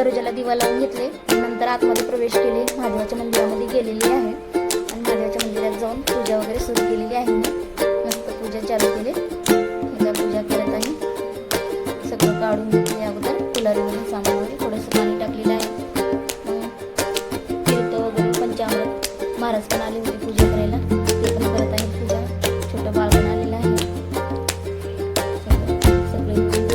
दरवाजाला दिवा लावून घेतले. नंतर आतमध्ये प्रवेश केले. महादेवाच्या मंदिरामध्ये गेलेली आहे. आणि महादेवाच्या मंदिरात जाऊन पूजा वगैरे सुरू केलेली आहे. मी मस्त पूजा चालू केली. एकदा पूजा करत आहे. सगळं काढून घेतले अगोदर. फुलारीवरून सामान वगैरे थोडंसं पाणी टाकलेलं आहे. तीर्थ वगैरे पंचामृत. महाराज पण आले होते पूजा करायला. ते पण करत आहेत पूजा. छोटं बाळ पण आलेलं आहे. सगळं-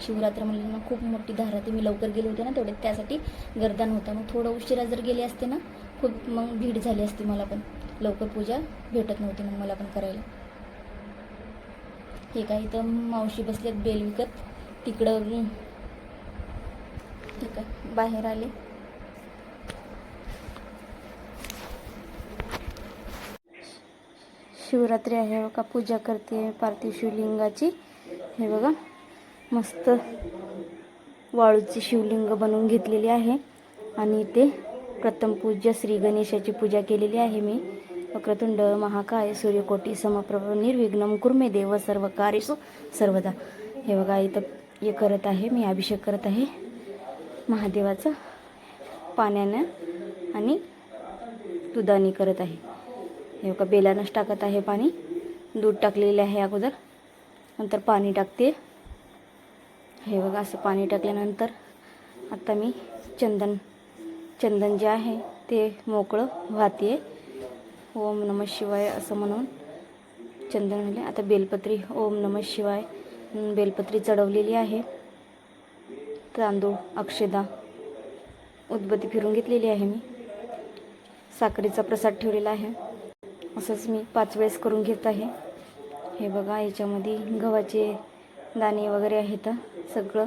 शिवरात्र म्हणलं ना खूप मोठी धारा ते मी लवकर गेले होते ना तेवढे. त्यासाठी गर्दन होता. मग थोडं उशिरा जर गेले असते ना खूप मग भीड झाली असती मला पण. लवकर पूजा भेटत नव्हती मग मला पण करायला. हे काय इथं मावशी बसल्यात बेल विकत. तिकडं ठीक आहे बाहेर आले. शिवरात्री आहे बघा पूजा करते पार्थिव शिवलिंगाची. हे बघा. मस्त वाळूची शिवलिंग बनवून घेतलेली आहे. आणि इथे प्रथम पूज्य श्री गणेशाची पूजा केलेली आहे मी. वक्रतुंड महाकाय सूर्यकोटी समप्रभ निर्विघ्नम कुर्मे देव सर्व कार्यसु सर्वदा. हे बघा इथं हे करत आहे मी अभिषेक करत आहे. महादेवाचं पाण्यानं आणि दुधाने करत आहे. हे बघा बेलानंच टाकत आहे पाणी. दूध टाकलेले आहे अगोदर. नंतर पाणी टाकते. हे बघा असं पाणी टाकल्यानंतर आता मी चंदन चंदन जे आहे ते मोकळं वाहते ओम नम शिवाय असं म्हणून चंदन म्हणले. आता बेलपत्री ओम नम शिवाय बेलपत्री चढवलेली आहे. तांदूळ अक्षदा उदबत्ती फिरून घेतलेली आहे मी. साखरेचा प्रसाद ठेवलेला आहे. असंच मी पाच वेळेस करून घेत आहे. हे बघा याच्यामध्ये गव्हाचे दाणे वगैरे आहेत सगळं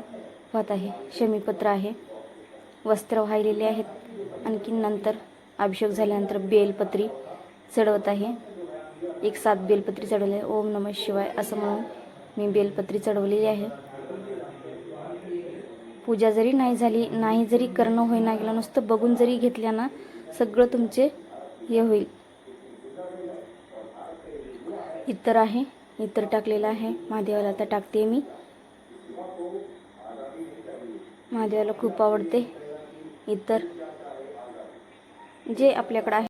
वाहत आहे. शमीपत्र आहे. वस्त्र वाहिलेले आहेत. आणखीन नंतर अभिषेक झाल्यानंतर बेलपत्री चढवत आहे. एक सात बेलपत्री चढवली. आहे ओम नम शिवाय असं म्हणून मी बेलपत्री चढवलेली आहे. पूजा जरी नाही झाली नाही जरी करणं होईना गेलं नुसतं बघून जरी घेतल्या ना सगळं तुमचे हे होईल. इतर आहे. इतर टाकलेलं आहे. महादेवाला आता टाकते मी. महादेवाला खूप आवडते. इतर जे आपल्याकडं आहे